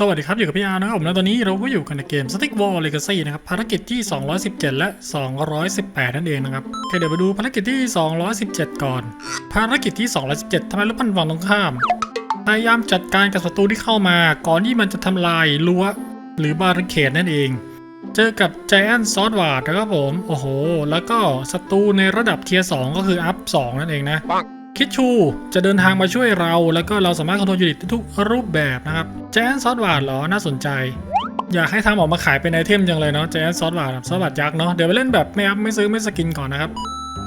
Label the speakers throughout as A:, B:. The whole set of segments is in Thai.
A: สวัสดีครับ อยู่กับพี่อาร์นะครับผมและตอนนี้เราก็อยู่กันในเกม Stick Wall Legacy นะครับภารกิจที่ 217 และ 218 นั่นเองนะครับโอเคเดี๋ยวไปดูภารกิจที่ 217 ก่อน ภารกิจที่ 217ทำลายรูปปั้นฝั่งตรงข้าม พยายามจัดการกับศัตรูที่เข้ามา ก่อนที่มันจะทำลายรั้วหรือบาริเคดนั่นเอง เจอกับ Giant s w o r d w a r d นะครับผม โอ้โห แล้วก็ศัตรูในระดับเทียร์2ก็คืออัพ 2 นั่นเองนะ คิดชูจะเดินทางมาช่วยเรา แล้วก็เราสามารถคอนโทรลยูนิตทุกรูปแบบนะครับแจนซอสหวาดเหรอน่าสนใจ อยากให้ทำออกมาขายเป็นไอเทมจังเลยเนาะแจนซอสหวาดซอสหวาดยักษ์เนาะเดี๋ยวไปเล่นแบบไม่อัพไม่ซื้อไม่สกินก่อนนะครับ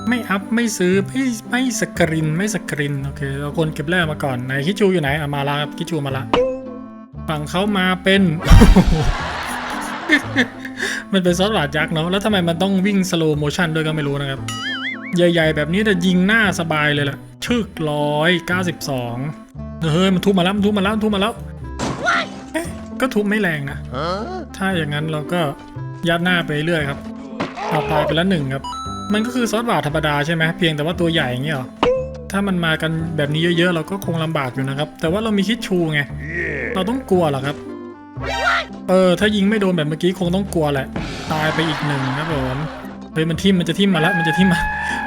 A: ไม่อัพไม่ซื้อไม่ไม่สกรินไม่สกรินโอเคเราคนเก็บแร่มาก่อนไหนคิดชูอยู่ไหนอะมาละครับคิดชูมาละฝั่งเขามาเป็นมันเป็นซอสหวาดยักษ์เนาะ แล้วทำไมมันต้องวิ่งสโลโมชันด้วยก็ไม่รู้นะครับ ใหญ่ ๆ แบบนี้จะยิงหน้าสบายเลยล่ะ ชึกร้อยเก้าสิบสองเฮ้ยมันทุบมาแล้วมันทุบมาแล้วมันทุบมาแล้วก็ทุบไม่แรงนะ ถ้าอย่างนั้นเราก็ยัดหน้าไปเรื่อยครับเอาตายไปแล้วหนึ่งครับ มันก็คือซอสบาทธรรมดาใช่ไหมเพียงแต่ว่าตัวใหญ่อย่างเงี้ยหรอ ถ้ามันมากันแบบนี้เยอะๆ เราก็คงลำบากอยู่นะครับ แต่ว่าเรามีคิดชูไง เราต้องกลัวหรอครับ เออ ถ้ายิงไม่โดนแบบเมื่อกี้คงต้องกลัวแหละ ตายไปอีกหนึ่งครับผม ฮ้ยมันทิ่มมันจะทิ่มมาแล้วมันจะทิ่มมา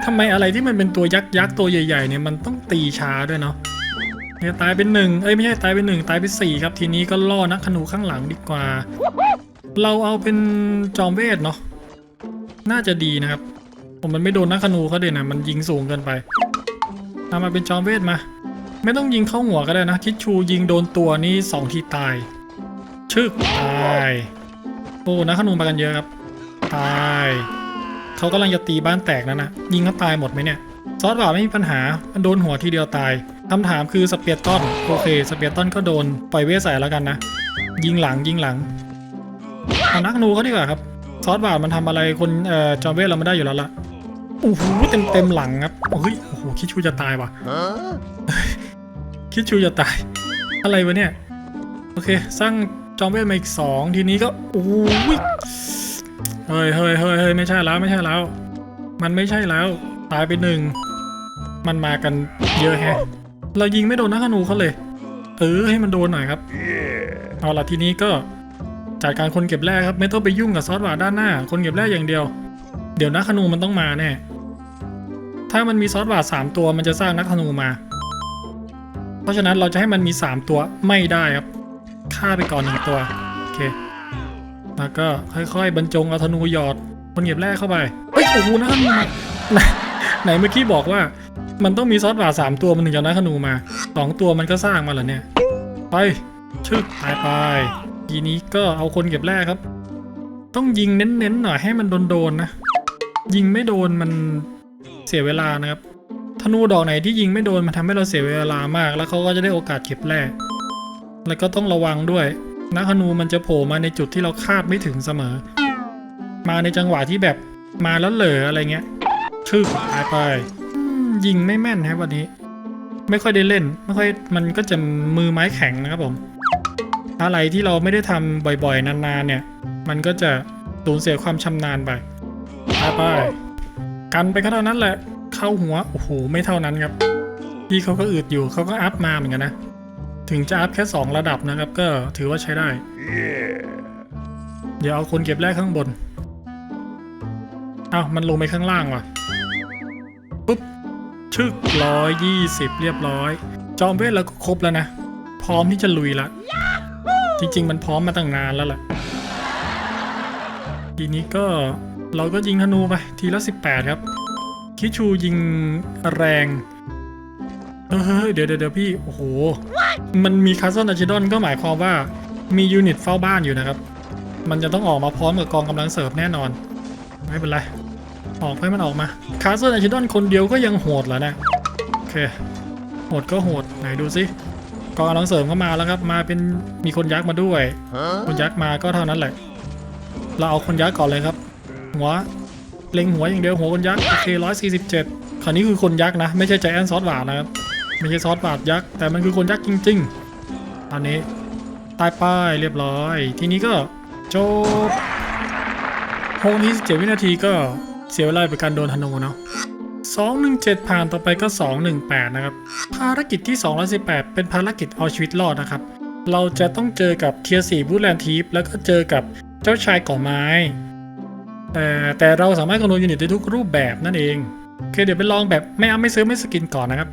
A: ทำไมอะไรที่มันเป็นตัวยักษ์ยักษ์ตัวใหญ่ๆเนี่ยมันต้องตีช้าด้วยเนาะเนี่ยตายเป็นหนึ่งเอ้ยไม่ใช่ตายเป็นหนึ่งตายเป็นสี่ครับทีนี้ก็ล่อนักขนูข้างหลังดีกว่า เราเอาเป็นจอมเวทเนาะน่าจะดีนะครับ ผมมันไม่โดนนักขนูเขาเด่นนะมันยิงสูงเกินไปเอามาเป็นจอมเวทมา ไม่ต้องยิงเข้าหัวก็ได้นะ คิดชูยิงโดนตัวนี่สองทีตาย ชึกตายโอ้นักขนูมากันเยอะครับ ตาย เขากำลังจะตีบ้านแตกนั่นนะยิงเขาตายหมดไหมเนี่ย ซอสบ่าไม่มีปัญหา มันโดนหัวทีเดียวตายคำถามคือสเปียร์ตันโอเคสเปียร์ตันก็โดนปล่อยเวสใส่แล้วกันนะ ยิงหลังยิงหลังเอานักนูเขาดีกว่าครับ ซอสบ่ามันทำอะไรคนเอ่อจอมเวสเราไม่ได้อยู่แล้วล่ะโอ้โหเต็มเต็มๆหลังครับเฮ้ยโอ้โหคิดชูจะตายว่ะคิดชูจะตาย อะไรวะเนี่ย โอเค สร้างจอมเวทมาอีกสองทีนี้ก็โอ้ยเฮ้ยเฮ้ยเฮ้ยเฮ้ยไม่ใช่แล้วไม่ใช่แล้ว มันไม่ใช่แล้ว ตายไปหนึ่ง มันมากันเยอะแฮะ เรายิงไม่โดนนักธนูเขาเลย เออให้มันโดนหน่อยครับ เอาละทีนี้ก็จัดการคนเก็บแร่ครับ ไม่ต้องไปยุ่งกับซอสหวานด้านหน้า คนเก็บแร่อย่างเดียว เดี๋ยวนักธนูมันต้องมาแน่ ถ้ามันมีซอสหวานสามตัวมันจะสร้างนักธนูมา เพราะฉะนั้นเราจะให้มันมีสามตัวไม่ได้ครับ ฆ่าไปก่อนหนึ่งตัว โอเค แล้วก็ค่อยๆ บรรจงเอาธนูหยอดคนเก็บแรกเข้าไปเฮ้ยโอ้โหนะมาไหนไหนเมื่อกี้บอกว่า มันต้องมีซอสหวาสามตัวมันถึงจะได้ธนูมาสองตัวมันก็สร้างมาเหรอเนี่ยไปชึกตายไปทีนี้ก็เอาคนเก็บแรกครับ ต้องยิงเน้นๆหน่อยให้มันโดนๆนะ ยิงไม่โดนมันเสียเวลานะครับธนูดอกไหนที่ยิงไม่โดนมันทำให้เราเสียเวลามาก แล้วเขาก็จะได้โอกาสเก็บแร่แล้วก็ต้องระวังด้วย นักธนูมันจะโผล่มาในจุดที่เราคาดไม่ถึงเสมอ มาในจังหวะที่แบบมาแล้วเหลออะไรเงี้ยชึกหายไปยิงไม่แม่นครับวันนี้ ไม่ค่อยได้เล่น ไม่ค่อยมันก็จะมือไม้แข็งนะครับผม อะไรที่เราไม่ได้ทำบ่อยๆ นานๆ เนี่ย มันก็จะสูญเสียความชำนาญไปหายไปกันไปก็เท่านั้นแหละ เข้าหัว โอ้โห ไม่เท่านั้นครับ พี่เขาก็อึดอยู่เขาก็อัพมาเหมือนกันนะ ถึงจะอัพแค่ 2 ระดับนะครับ ก็ถือว่าใช้ได้ เดี๋ยวเอาคนเก็บแรกข้างบนอ้าวมันลงไปข้างล่างว่ะ ปุ๊บ ชึกร้อยยี่สิบเรียบร้อย จอมเวทเราก็ครบแล้วนะ พร้อมที่จะลุยละ จริง ๆ มันพร้อมมาตั้งนานแล้วแหละทีนี้ก็เราก็ยิงธนูไป ทีละ 18 ครับ คิชูยิงแรง เฮ้ยเดี๋ยวเดี๋ยวเดี๋ยวพี่ โอ้โห มันมีคาสเซิลอาชิดอนก็หมายความว่ามียูนิตเฝ้าบ้านอยู่นะครับ มันจะต้องออกมาพร้อมกับกองกำลังเสริมแน่นอน ไม่เป็นไร ออกให้มันออกมาคาสเซิลอาชิดอนคนเดียวก็ยังโหดเหรอเนี่ยโอเคโหดก็โหดไหนดูสิกองกำลังเสริมก็มาแล้วครับ มาเป็นมีคนยักษ์มาด้วย คนยักษ์มาก็เท่านั้นแหละ เราเอาคนยักษ์ก่อนเลยครับ หัวเล็งหัวอย่างเดียวหัวคนยักษ์โอเคร้อยสี่สิบเจ็ดคราวนี้คือคนยักษ์นะ ไม่ใช่ใจแอนซอสหวานนะครับ ไม่ใช่ซอสบาดยักษ์แต่มันคือคนยักษ์จริงๆตอนนี้ตายป้ายเรียบร้อย ทีนี้ก็จบโฮนี้เจ็ดวินาทีก็เสียเวลาไปการโดนธนูเนาะ217 ผ่านต่อไปก็ 218 นะครับ ภารกิจที่ 218 เป็นภารกิจเอาชีวิตรอดนะครับ เราจะต้องเจอกับเทียสี่บูแลนทีฟแล้วก็เจอกับเจ้าชายก่อไม้ แต่แต่เราสามารถคำนวณยูนิตได้ทุกรูปแบบนั่นเองโอเคเดี๋ยวไปลองแบบไม่เอาไม่ซื้อไม่สกินก่อนนะครับ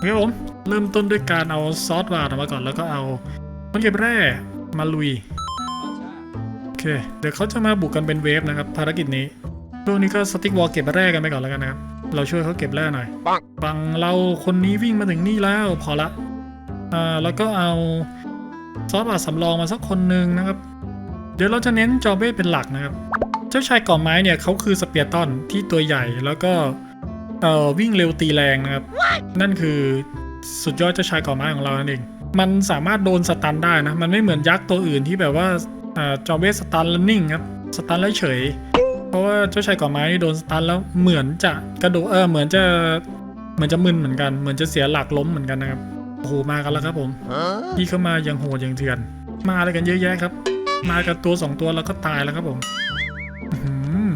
A: คครับผมเริ่มต้นด้วยการเอาซอสวาดออกมาก่อนแล้วก็เอามันเก็บแร่มาลุยโอเค เดี๋ยวเขาจะมาบุกกันเป็นเวฟนะครับภารกิจนี้ช่วงนี้ก็สติ๊กวอลเก็บแร่กันไปก่อนแล้วกันนะครับเราช่วยเขาเก็บแร่หน่อยบังเราคนนี้วิ่งมาถึงนี่แล้วพอละอ่าแล้วก็เอาซอสบาดสำรองมาสักคนหนึ่งนะครับ เดี๋ยวเราจะเน้นจอเบ้เป็นหลักนะครับ เจ้าชายก่อไม้เนี่ยเขาคือสเปียร์ตันที่ตัวใหญ่แล้วก็เอ่อวิ่งเร็วตีแรงนะครับ นั่นคือสุดยอดเจ้าชายก่อไม้ของเรานั่นเอง มันสามารถโดนสตันได้นะ มันไม่เหมือนยักษ์ตัวอื่นที่แบบว่าอ่าจอเบ้สตันแล้วนิ่งครับ สตันแล้วเฉย เพราะว่าเจ้าชายก่อไม้นี่โดนสตันแล้วเหมือนจะกระโดดเออเหมือนจะเหมือนจะมึนเหมือนกัน เหมือนจะเสียหลักล้มเหมือนกันนะครับ โอ้โหมากันแล้วครับผมพี่เข้ามาอย่างโหดอย่างเถื่อน มาอะไรกันเยอะแยะครับ มากันตัวสองตัวแล้วก็ตายแล้วครับผมอื้อหือ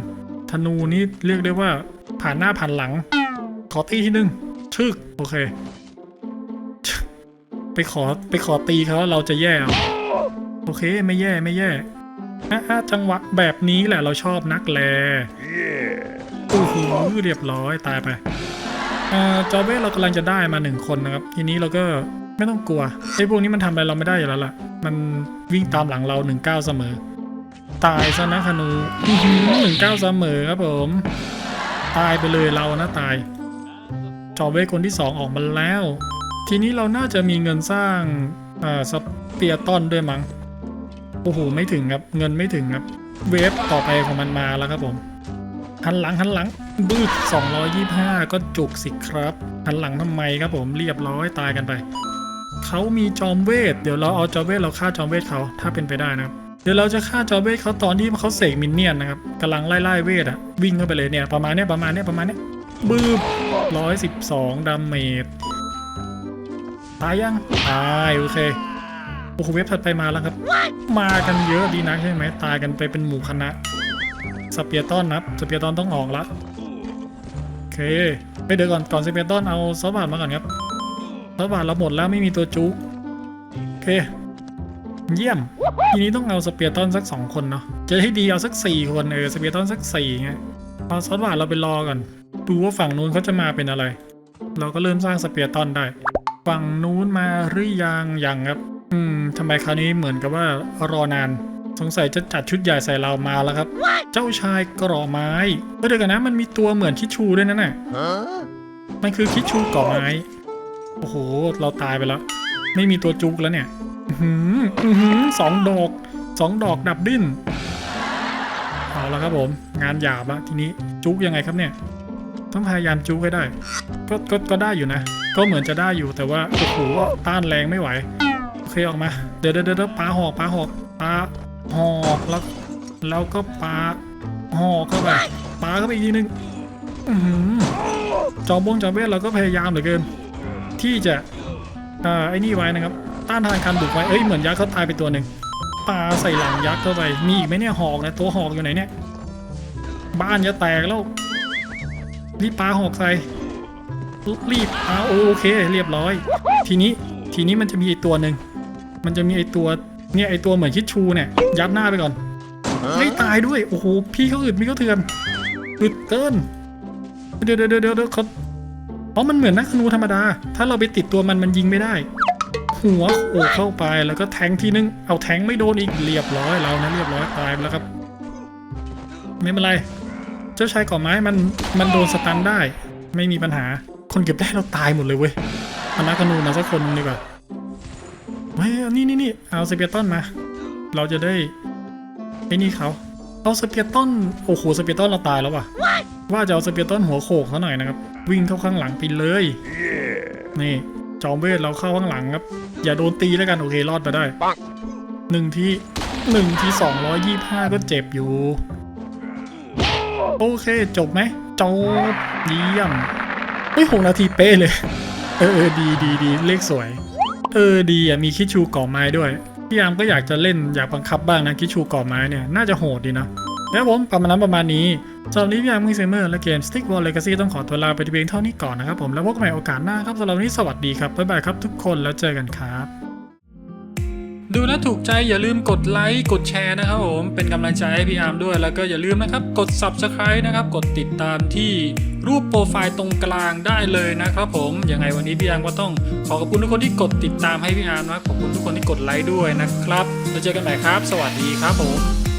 A: ธนูนี่เรียกได้ว่า ผ่านหน้าผ่านหลัง ขอตีที่หนึ่งชึกโอเค ไปขอไปขอตีเขาเราจะแย่เอโอเคไม่แย่ไม่แย่อะอะจังหวะแบบนี้แหละเราชอบนักแลโอ้โหเรียบร้อยตายไปอจอเบ้เรากำลังจะได้มาหนึ่งคนนะครับ ทีนี้เราก็ไม่ต้องกลัวไอ้พวกนี้มันทำอะไรเราไม่ได้อยู่แล้วล่ะ มันวิ่งตามหลังเราหนึ่งเก้าเสมอ ตายซะนะคานูหนึ่งเก้าเสมอครับผม ตายไปเลยเรานะตาย จอเวคนที่สองออกมาแล้ว ทีนี้เราน่าจะมีเงินสร้างอ่าสเปียร์ตอนด้วยมั้งโอ้โหไม่ถึงครับเงินไม่ถึงครับ เวฟต่อไปของมันมาแล้วครับผมหันหลังหันหลังบืด225 ก็จุกสิครับหันหลังทำไมครับผมเรียบร้อยตายกันไปเขามีจอมเวท เดี๋ยวเราเอาจอมเวทเราฆ่าจอมเวทเขาถ้าเป็นไปได้นะครับ เดี๋ยวเราจะฆ่าจอเวทเขาตอนที่เขาเสกมินเนี่ยนนะครับกำลังไล่ไล่เวทอะวิ่งเข้าไปเลยเนี่ยประมาณเนี้ยประมาณเนี้ยประมาณเนี้ยบืบร้อยสิบสองดาเมจตายยังตายโอเคโอ้โหเว็บถัดไปมาแล้วครับ มากันเยอะดีนะใช่ไหมตายกันไปเป็นหมู่คณะสเปียร์ตอนนับสเปียร์ตอนต้องออกละโอเคไปเดี๋ยวก่อนก่อนสเปียร์ตอนเอาซอฟบาทมาก่อนครับซอฟบาทเราหมดแล้วไม่มีตัวจุกโอเค เยี่ยม ทีนี้ต้องเอาสเปียร์ตันสักสองคนเนาะ จะให้ดีเอาสักสี่คนเออสเปียร์ตันสักสี่ไงเอาซอสหวานเราไปรอก่อน ดูว่าฝั่งนู้นเขาจะมาเป็นอะไร เราก็เริ่มสร้างสเปียร์ตันได้ ฝั่งนู้นมาหรือยังยังครับ อืมทำไมคราวนี้เหมือนกับว่ารอนาน สงสัยจะจัดชุดใหญ่ใส่เรามาแล้วครับ เจ้าชายกระอไม้เออเดี๋ยวกันนะมันมีตัวเหมือนคิดชูด้วยนั่นน่ะมันคือคิดชูก่อไม้ โอ้โห เราตายไปแล้ว ไม่มีตัวจุกแล้วเนี่ยอื้อ หืออื้อหือสองดอกสองดอกดับดิ้น เอาละครับผม งานหยาบละทีนี้จุกยังไงครับเนี่ย ต้องพยายามจุกให้ได้ ก็ก็ก็ได้อยู่นะ ก็เหมือนจะได้อยู่แต่ว่าโอ้โหต้านแรงไม่ไหวโอเคออกมา เดี๋ยวเดี๋ยวเดี๋ยวปลาหอกปลาหอกปลาหอกแล้วแล้วก็ปลาหอกเข้าไปปลาเข้าไปอีกทีนึงอื้อหือจอมบงจอมเวทเราก็พยายามเหลือเกิน ที่จะอ่าไอ้นี่ไว้นะครับ ต้านทานการบุกไว้เอ้ยเหมือนยักษ์เขาตายไปตัวหนึ่งปลาใส่หลังยักษ์เข้าไปมีอีกไหมเนี่ยหอกนะตัวหอกอยู่ไหนเนี่ย บ้านจะแตกแล้วรีบปลาหอกใส่รีบปลาโอเค เรียบร้อย ทีนี้ทีนี้มันจะมีไอตัวหนึ่งมันจะมีไอตัวเนี่ยไอตัวเหมือนคิดชูเนี่ย ยัดหน้าไปก่อนไม่ตายด้วยโอ้โหพี่เขาอึดพี่เขาเถื่อนอึดเกินเดี๋ยวเดี๋ยวเดี๋ยวเดี๋ยวเขาอ๋อมันเหมือนนักธนูธรรมดา ถ้าเราไปติดตัวมันมันยิงไม่ได้ หัวโขกเข้าไปแล้วก็แทงทีนึง เอาแทงไม่โดนอีกเรียบร้อยเรานะเรียบร้อยตายแล้วครับ ไม่เป็นไร เจ้าชายก่อไม้มันมันโดนสตันได้ ไม่มีปัญหา คนเก็บได้เราตายหมดเลยเว้ยเอานักนูมาสักคนดีกว่าเฮ้ยนี่นี่นี่เอาสเปียร์ตันมา เราจะได้ไอ้นี่เขาเอาสเปียร์ตันโอ้โหสเปียร์ตันเราตายแล้วว่ะว่าจะเอาสเปียร์ตันหัวโขกเขาหน่อยนะครับ วิ่งเข้าข้างหลังไปเลย นี่ จอมเวทเราเข้าข้างหลังครับ อย่าโดนตีแล้วกันโอเครอดมาได้หนึ่งที่หนึ่งที่สองร้อยยี่ห้าก็เจ็บอยู่ โอเคจบไหมจบเยี่ยมเฮ้ยหกนาทีเป๊ะเลย เออเออดีดีดีเลขสวย เออดีอะมีคิดชูก่อไม้ด้วยพี่ยามก็อยากจะเล่นอยากบังคับบ้างนะคิดชูก่อไม้เนี่ยน่าจะโหดดีนะ แล้วผมประมาณนั้นประมาณนี้สำหรับวันนี้พี่ยามมิงเซเมอร์และเกม Stick Wall Legacy ต้องขอตัวลาไปเพียงเท่านี้ก่อนนะครับผมแล้วพบกันใหม่โอกาสหน้าครับสำหรับวันนี้สวัสดีครับบ๊ายบายครับทุกคนแล้วเจอกันครับ ดูแล้วถูกใจอย่าลืมกดไลค์กดแชร์นะครับผมเป็นกำลังใจให้พี่อาร์มด้วยแล้วก็อย่าลืมนะครับกด Subscribe นะครับกดติดตามที่รูปโปรไฟล์ตรงกลางได้เลยนะครับผมยังไงวันนี้พี่อาร์มก็ต้องขอขอบคุณทุกคนที่กดติดตามให้พี่อาร์มนะขอบคุณทุกคนที่กดไลค์ด้วยนะครับแล้วเจอกันใหม่ครับ สวัสดีครับผม